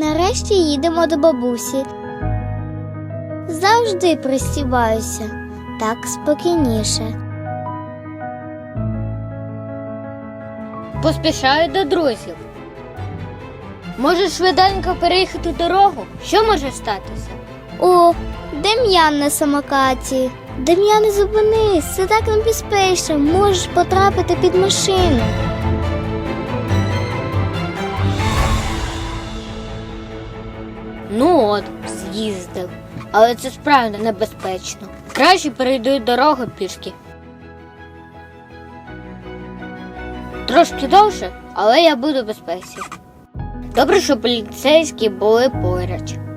Нарешті їдемо до бабусі. Завжди пристібаюся, так спокійніше. Поспішаю до друзів. Може швиденько переїхати дорогу? Що може статися? О, Дем'ян на самокаті. Дем'яне, зупинись, це так небезпечно, можеш потрапити під машину. Ну от, з'їздив. Але це справді небезпечно. Краще перейду дорогу пішки. Трошки довше, але я буду в безпеці. Добре, що поліцейські були поряд.